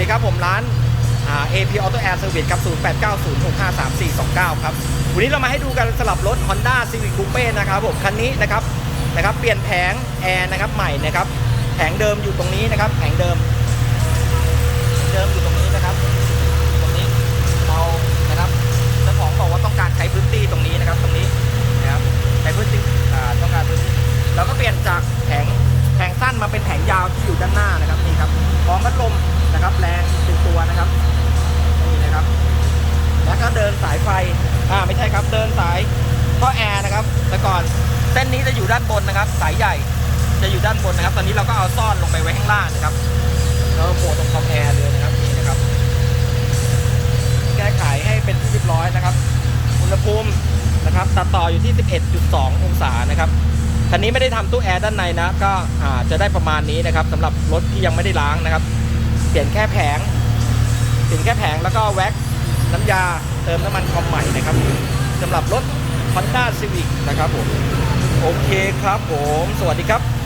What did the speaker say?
ดีครับผมร้านา AP Auto Air Service ครับ 0890653429 ครับ วันนี้เรามาให้ดูกันสลับรถ Honda Civic Coupe นะครับผมคันนี้นะครับนะครับ เปลี่ยนแผงแอร์นะครับใหม่นะครับ แผงเดิมอยู่ตรงนี้นะครับ แผงเดิม เดิมอยู่ตรงนี้นะครับ ตรงนี้เรานะครับเจ้าของบอกว่าต้องการใช้พื้นที่ตรงนี้นะครับ ตรงนี้นะครับใช้พื้นที่ต้องการพื้นที่เราก็เปลี่ยนจากแผงแผงสั้นมาเป็นแผงยาวที่อยู่ด้านหน้านะครับนี่ครับพร้อมพัดลมนะครับ แรงเป็นตัวนะครับนี่นะครับ แล้วก็เดินสาย ไฟอ่าไม่ใช่ครับเดินสายท่อแอร์นะครับ แต่ก่อนเส้นนี้จะอยู่ด้านบนนะครับ สายใหญ่จะอยู่ด้านบนนะครับ ตอนนี้เราก็เอาซ่อนลงไปไว้ข้างล่างนะครับแล้วโหมดตรงคอมแอร์เลยนะครับนี่นะครับ แก้ไขให้เป็นที่เรียบร้อยนะครับ อุณหภูมินะครับ ตัดต่ออยู่ที่ 11.2 องศานะครับคันนี้ไม่ได้ทำตู้แอร์ด้านในนะ ก็อ่าจะได้ประมาณนี้นะครับสำหรับรถที่ยังไม่ได้ล้างนะครับ เปลี่ยนแค่แผงเปลี่ยนแค่แผงแล้วก็แว็ก น้ำยาเติมน้ำมันคอมใหม่นะครับสำหรับรถ Honda Civic นะครับผม โอเคครับผม สวัสดีครับ